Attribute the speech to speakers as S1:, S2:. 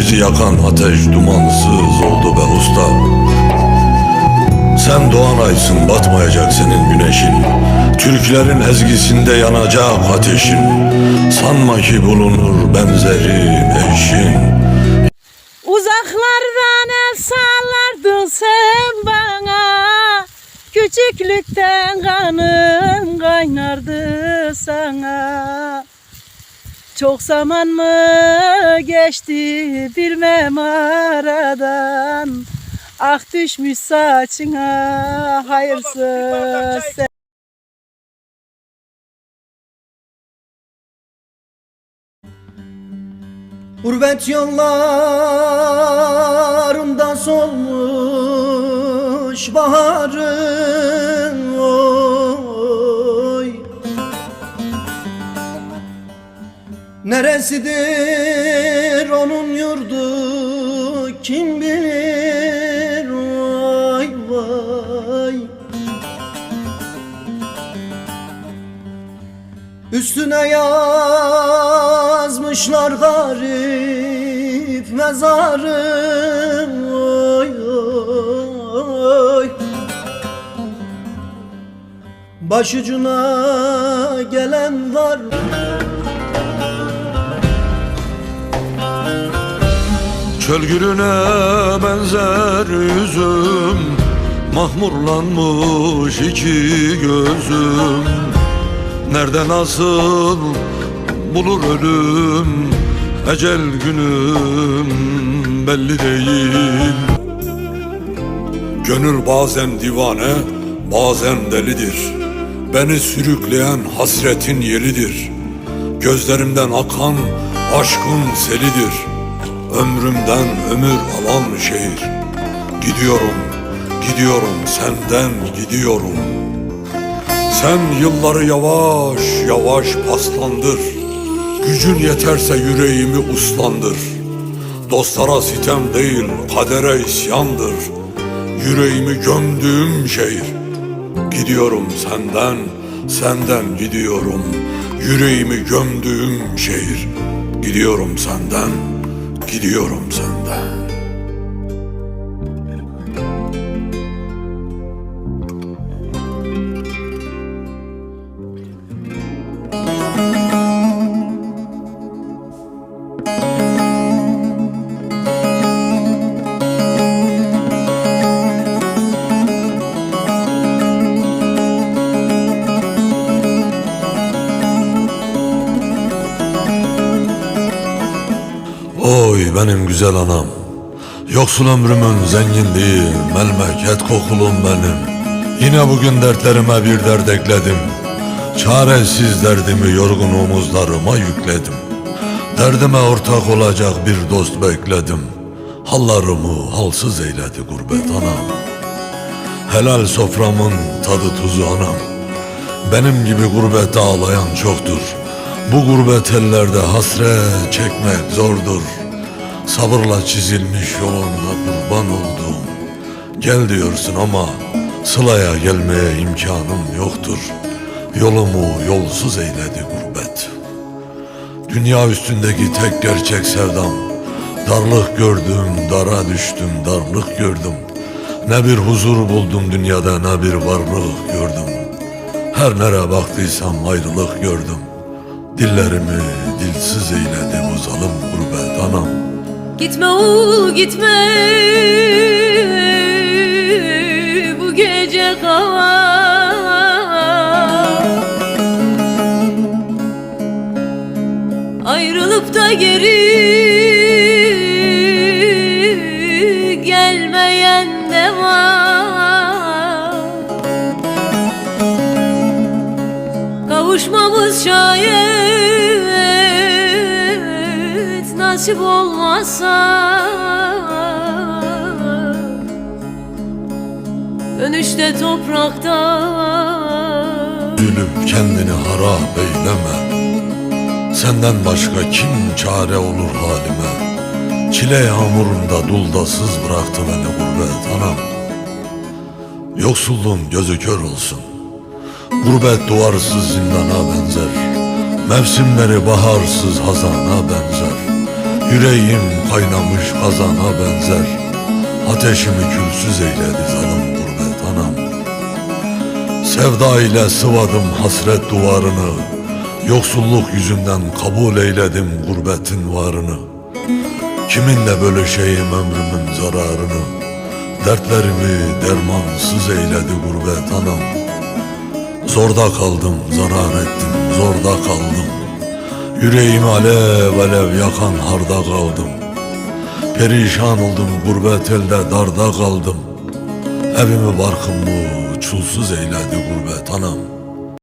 S1: İçimizi yakan ateş dumansız oldu be usta. Sen doğan aysın batmayacak senin güneşin. Türklerin ezgisinde yanacak ateşin. Sanma ki bulunur benzerin eşin
S2: Uzaklardan el sallardın sen bana. Küçüklükten kanım kaynardı sana Çok zaman mı geçti bilmem aradan Ah düşmüş saçına hayırsız sen.
S3: Gurbet yollarında solmuş baharın Neresidir onun yurdu? Kim bilir? Vay vay. Üstüne yazmışlar garip mezarım oy oy Başucuna gelen
S1: Çöl gülüne benzer yüzüm Mahmurlanmış iki gözüm. Nerede nasıl bulur ölüm Ecel günüm belli değil. Gönül bazen divane bazen delidir. Beni sürükleyen hasretin yelidir. Gözlerimden akan aşkın selidir Ömrümden ömür alan şehir. Gidiyorum, gidiyorum senden gidiyorum. Sen yılları yavaş yavaş paslandır. Gücün yeterse yüreğimi uslandır. Dostlara sitem değil kadere isyandır. Yüreğimi gömdüğüm şehir. Gidiyorum senden, senden gidiyorum. Yüreğimi gömdüğüm şehir. Gidiyorum senden, gidiyorum senden Benim güzel anam. Yoksul ömrümün zenginliği Melmeket kokulum benim. Yine bugün dertlerime bir dert ekledim. Çaresiz derdimi yorgun omuzlarıma yükledim. Derdime ortak olacak bir dost bekledim. Hallarımı halsız eyledi gurbet anam. Helal soframın tadı tuzu anam. Benim gibi gurbette ağlayan çoktur. Bu gurbet ellerde hasret çekmek zordur Sabırla çizilmiş yolunda kurban oldum. Gel diyorsun ama Sılaya gelmeye imkanım yoktur. Yolumu yolsuz eyledi gurbet. Dünya üstündeki tek gerçek sevdam. Darlık gördüm, dara düştüm, darlık gördüm. Ne bir huzur buldum dünyada ne bir varlık gördüm. Her nere baktıysam ayrılık gördüm. Dillerimi dilsiz eyledi bu zalim gurbet anam
S4: Gitme oğul gitme. Bu gece kal Ayrılıp da geri gelmeyen de var. Kavuşmamız şayet nasip olmazsa Dönüşte toprakta.
S1: Gülüm kendini harap eyleme. Senden başka kim çare olur halime? Çile yağmurunda duldasız bıraktı beni gurbet anam. Yoksulluğun gözü kör olsun. Gurbet duvarsız zindana benzer. Mevsimleri baharsız hazana benzer Yüreğim kaynamış kazana benzer. Ateşimi külsüz eyledi zalim gurbet anam. Sevda ile sıvadım hasret duvarını. Yoksulluk yüzünden kabul eyledim gurbetin varını. Kiminle bölüşeyim ömrümün zararını? Dertlerimi dermansız eyledi gurbet anam. Zorda kaldım, zarar ettim, zorda kaldım Yüreğimi alev alev yakan harda kaldım. Perişan oldum, gurbet elde darda kaldım. Evimi barkımı çulsuz eyledi gurbet anam